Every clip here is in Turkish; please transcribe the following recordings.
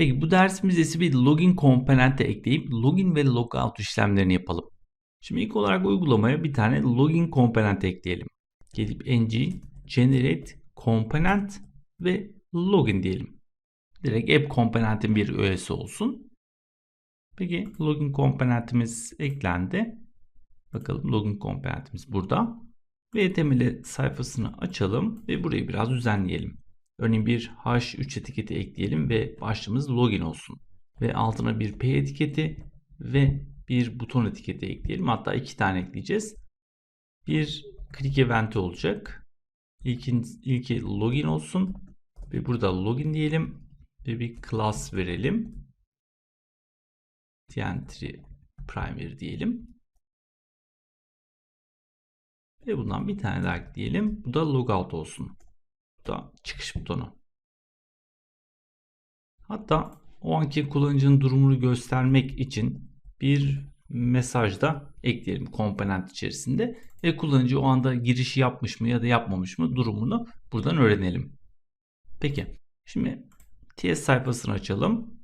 Peki bu dersimizde ise bir login komponenti ekleyip login ve logout işlemlerini yapalım. Şimdi ilk olarak uygulamaya bir tane login komponenti ekleyelim. Gelip ng generate component ve login diyelim. Direkt app komponentin bir öğesi olsun. Peki login komponentimiz eklendi. Bakalım login komponentimiz burada. Ve HTML sayfasını açalım ve burayı biraz düzenleyelim. Örneğin bir H3 etiketi ekleyelim ve başlığımız login olsun. Ve altına bir P etiketi ve bir buton etiketi ekleyelim. Hatta iki tane ekleyeceğiz. Bir click eventi olacak. İlkin, ilki login olsun. Ve burada login diyelim. Ve bir class verelim. Entry primary diyelim. Ve bundan bir tane daha ekleyelim. Bu da logout olsun. Da çıkış butonu. Hatta o anki kullanıcının durumunu göstermek için bir mesaj da ekleyelim komponent içerisinde ve kullanıcı o anda girişi yapmış mı ya da yapmamış mı durumunu buradan öğrenelim. Peki şimdi TS sayfasını açalım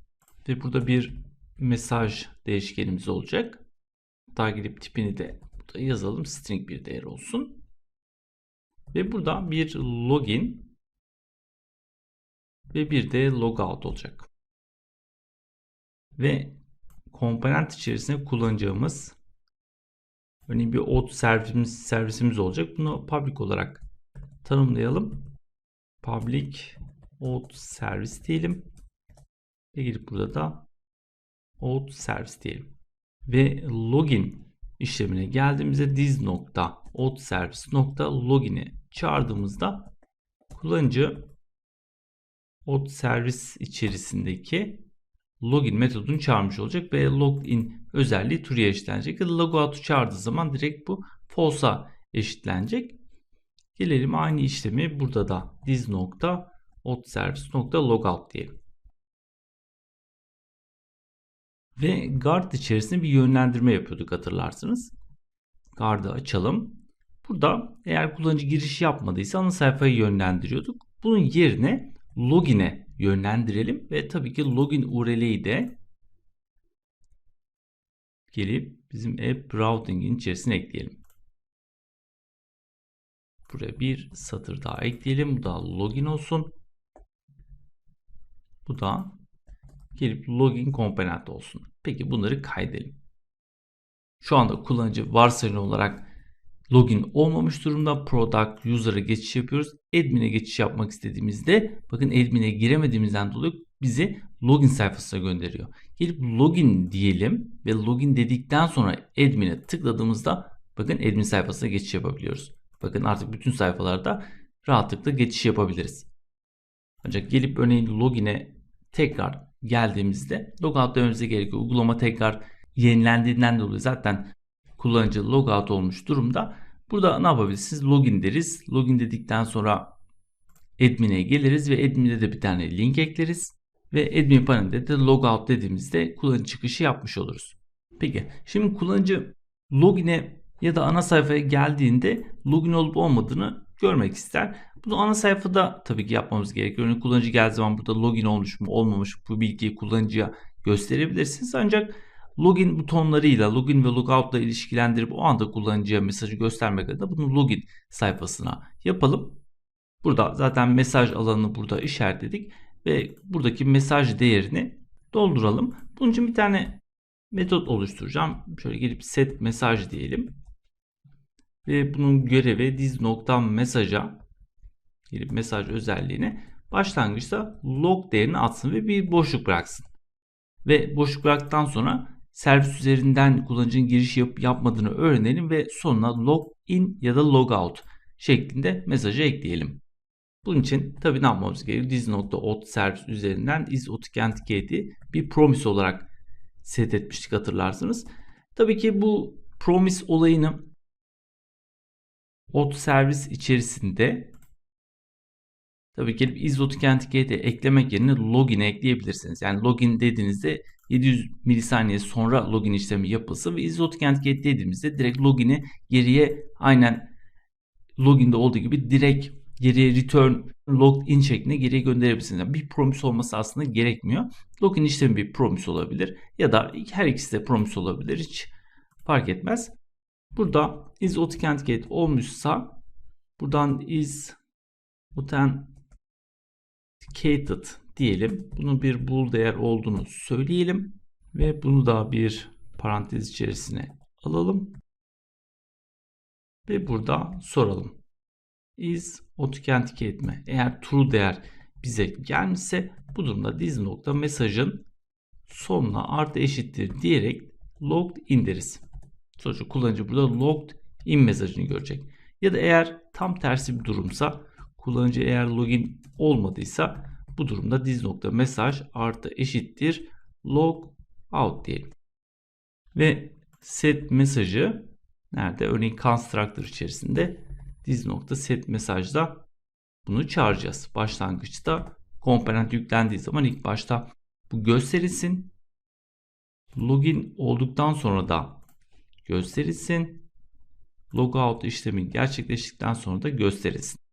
ve burada bir mesaj değişkenimiz olacak. Daha gidip tipini de burada yazalım string bir değer olsun. Ve burada bir login ve bir de logout olacak. Ve komponent içerisinde kullanacağımız örneğin bir auth servisimiz, servisimiz olacak. Bunu public olarak tanımlayalım. Public auth servis diyelim. Ve gidip burada da auth servis diyelim. Ve login işlemine geldiğimizde this nokta auth servis nokta login'i çağırdığımızda kullanıcı auth servis içerisindeki login metodunu çağırmış olacak ve login özelliği true'ya eşitlenecek. Logout'u çağırdığı zaman direkt bu false'a eşitlenecek. Gelelim aynı işlemi burada da this nokta auth service nokta logout diyelim. Ve guard içerisinde bir yönlendirme yapıyorduk hatırlarsınız. Guard'ı açalım. Burada eğer kullanıcı giriş yapmadıysa ana sayfayı yönlendiriyorduk. Bunun yerine login'e yönlendirelim ve tabii ki login URL'yi de gelip bizim app routing'in içerisine ekleyelim. Buraya bir satır daha ekleyelim. Bu da login olsun. Bu da gelip login komponent olsun. Peki bunları kaydedelim. Şu anda kullanıcı varsayılan olarak login olmamış durumda product user'a geçiş yapıyoruz. Admin'e geçiş yapmak istediğimizde bakın admin'e giremediğimizden dolayı bizi login sayfasına gönderiyor. Gelip login diyelim ve login dedikten sonra admin'e tıkladığımızda bakın admin sayfasına geçiş yapabiliyoruz. Bakın artık bütün sayfalarda rahatlıkla geçiş yapabiliriz. Ancak gelip örneğin login'e tekrar geldiğimizde logout dememize gerekiyor. Uygulama tekrar yenilendiğinden dolayı zaten kullanıcı logout olmuş durumda. Burada ne yapabilirsiniz? Login deriz. Login dedikten sonra admin'e geliriz ve admin'e de bir tane link ekleriz. Ve admin panelde de logout dediğimizde kullanıcı çıkışı yapmış oluruz. Peki şimdi kullanıcı login'e ya da ana sayfaya geldiğinde login olup olmadığını görmek ister. Bunu ana sayfada tabii ki yapmamız gerekiyor. Örneğin kullanıcı geldiği zaman burada login olmuş mu olmamış mı bu bilgiyi kullanıcıya gösterebilirsiniz. Ancak login butonlarıyla login ve logout ile ilişkilendirip o anda kullanıcıya mesajı göstermek adına bunu login sayfasına yapalım. Burada zaten mesaj alanını burada işaretledik ve buradaki mesaj değerini dolduralım. Bunun için bir tane metot oluşturacağım. Şöyle gelip set mesaj diyelim. Ve bunun görevi diz nokta mesaja gelip mesaj özelliğine başlangıçta log değerini atsın ve bir boşluk bıraksın. Ve boşluk bıraktıktan sonra servis üzerinden kullanıcının giriş yapıp yapmadığını öğrenelim ve sonuna log in ya da log out şeklinde mesajı ekleyelim. Bunun için tabii ne yapmamız gerekiyor? Diz.out servis üzerinden is authenticate'i bir promise olarak set etmiştik hatırlarsınız. Tabii ki bu promise olayını auth servis içerisinde tabii is authenticate'e eklemek yerine login'e ekleyebilirsiniz. Yani login dediğinizde 700 milisaniye sonra login işlemi yapılsa ve izotkent.get dediğimizde direkt login'i geriye aynen loginde olduğu gibi direkt geriye return login şeklinde geriye gönderebilirsiniz. Yani bir promise olması aslında gerekmiyor. Login işlemi bir promise olabilir ya da her ikisi de promise olabilir. Hiç fark etmez. Burada is authenticate olmuşsa buradan is authenticated diyelim. Bunun bir bool değer olduğunu söyleyelim ve bunu da bir parantez içerisine alalım. Ve burada soralım. Is authenticate mi? Eğer true değer bize gelmişse bu durumda this nokta mesajın sonuna artı eşittir diyerek logged in deriz. Sonuçta kullanıcı burada logged in mesajını görecek. Ya da eğer tam tersi bir durumsa kullanıcı eğer login olmadıysa bu durumda this nokta mesaj artı eşittir log out diyelim. Ve set mesajı nerede? Örneğin constructor içerisinde diz nokta set mesajda bunu çağıracağız. Başlangıçta komponent yüklendiği zaman ilk başta bu gösterilsin. Login olduktan sonra da gösterilsin. Logout işlemi gerçekleştikten sonra da gösterilsin.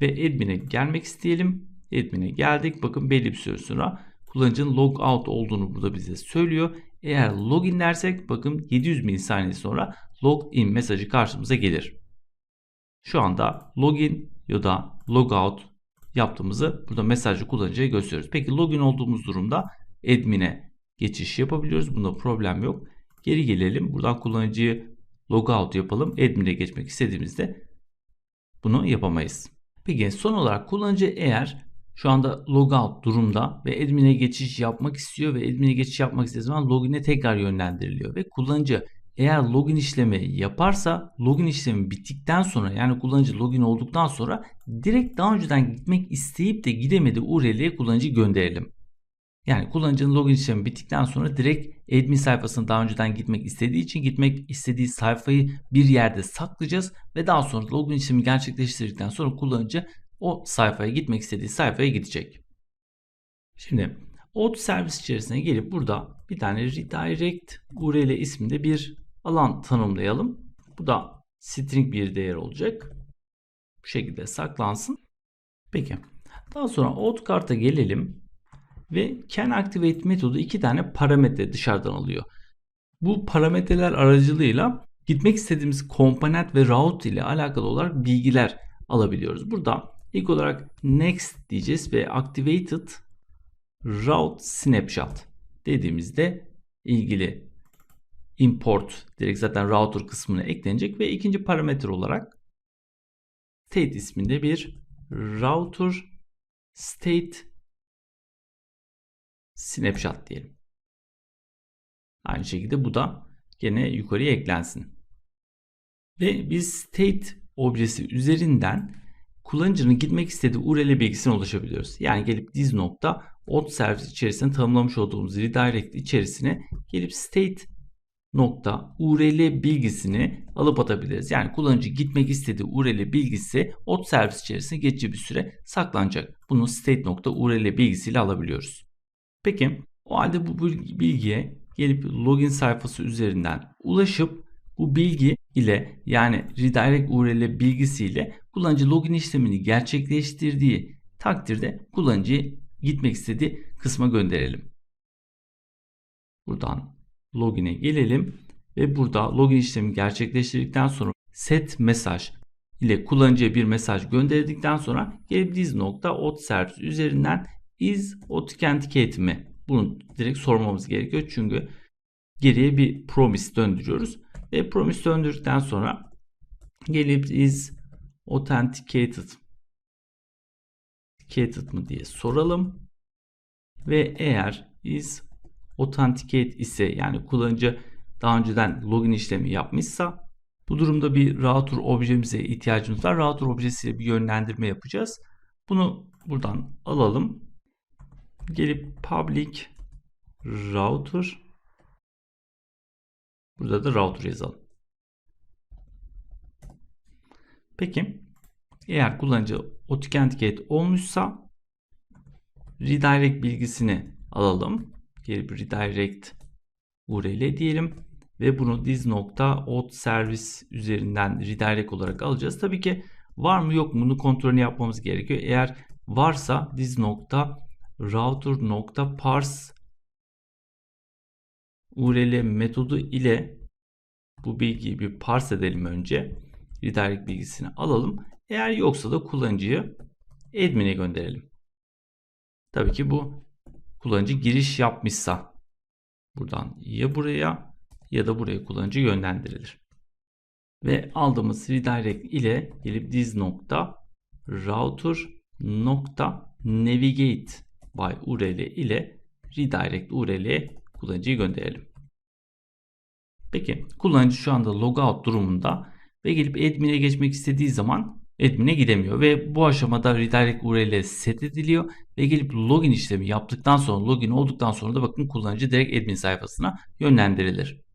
Ve admin'e gelmek isteyelim. Admin'e geldik. Bakın belli bir süre sonra kullanıcının logout olduğunu burada bize söylüyor. Eğer login dersek bakın 700 milisaniye sonra login mesajı karşımıza gelir. Şu anda login ya da logout yaptığımızı burada mesajı kullanıcıya gösteriyoruz. Peki login olduğumuz durumda admin'e geçiş yapabiliyoruz. Bunda problem yok. Geri gelelim. Buradan kullanıcıyı logout yapalım. Admin'e geçmek istediğimizde bunu yapamayız. Peki son olarak kullanıcı eğer şu anda logout durumda ve admin'e geçiş yapmak istiyor ve admin'e geçiş yapmak istediği zaman login'e tekrar yönlendiriliyor ve kullanıcı eğer login işlemi yaparsa login işlemi bittikten sonra yani kullanıcı login olduktan sonra direkt daha önceden gitmek isteyip de gidemediği URL'ye kullanıcı gönderelim. Yani kullanıcının login işlemi bittikten sonra direkt admin sayfasına daha önceden gitmek istediği için gitmek istediği sayfayı bir yerde saklayacağız ve daha sonra login işlemi gerçekleştirdikten sonra kullanıcı o sayfaya gitmek istediği sayfaya gidecek. Şimdi auth servis içerisine gelip burada bir tane redirect URL isminde bir alan tanımlayalım. Bu da string bir değer olacak. Bu şekilde saklansın. Peki. Daha sonra auth karta gelelim ve can activate metodu iki tane parametre dışarıdan alıyor. Bu parametreler aracılığıyla gitmek istediğimiz komponent ve route ile alakalı olarak bilgiler alabiliyoruz. Burada ilk olarak next diyeceğiz ve activated route snapshot dediğimizde ilgili import direkt zaten router kısmına eklenecek ve ikinci parametre olarak state isminde bir router state snapshot diyelim. Aynı şekilde bu da gene yukarıya eklensin. Ve biz state objesi üzerinden kullanıcının gitmek istediği URL bilgisine ulaşabiliyoruz. Yani gelip diz nokta auth servis içerisinde tanımlamış olduğumuz redirect içerisine gelip state nokta URL bilgisini alıp atabiliriz. Yani kullanıcı gitmek istediği URL bilgisi auth servis içerisinde geçici bir süre saklanacak. Bunu state nokta URL bilgisiyle alabiliyoruz. Peki o halde bu bilgiye gelip login sayfası üzerinden ulaşıp bu bilgi ile yani redirect URL bilgisiyle kullanıcı login işlemini gerçekleştirdiği takdirde kullanıcıyı gitmek istediği kısma gönderelim. Buradan login'e gelelim ve burada login işlemi gerçekleştirdikten sonra set mesaj ile kullanıcıya bir mesaj gönderdikten sonra gelip diz nokta auth servis üzerinden is authenticate mi? Bunu direkt sormamız gerekiyor çünkü geriye bir promise döndürüyoruz ve promise döndürdükten sonra gelip is authenticated authenticated mı diye soralım ve eğer is authenticate ise yani kullanıcı daha önceden login işlemi yapmışsa bu durumda bir router objemize ihtiyacımız var. Router objesiyle bir yönlendirme yapacağız. Bunu buradan alalım. Gelip public router burada da router yazalım. Peki eğer kullanıcı authenticate olmuşsa redirect bilgisini alalım gelip redirect URL diyelim ve bunu diz nokta out servis üzerinden redirect olarak alacağız. Tabii ki Var mı yok mu bunu kontrolünü yapmamız gerekiyor. Eğer varsa this nokta router nokta parse URL metodu ile bu bilgiyi bir parse edelim önce. Redirect bilgisini alalım. Eğer yoksa da kullanıcıyı admin'e gönderelim. Tabii ki bu kullanıcı giriş yapmışsa buradan ya buraya ya da buraya kullanıcı yönlendirilir. Ve aldığımız redirect ile gelip nokta router navigate by URL ile redirect URL'ye kullanıcıyı gönderelim. Peki kullanıcı şu anda logout durumunda ve gelip admin'e geçmek istediği zaman admin'e gidemiyor ve bu aşamada redirect URL set ediliyor ve gelip login işlemi yaptıktan sonra login olduktan sonra da bakın kullanıcı direkt admin sayfasına yönlendirilir.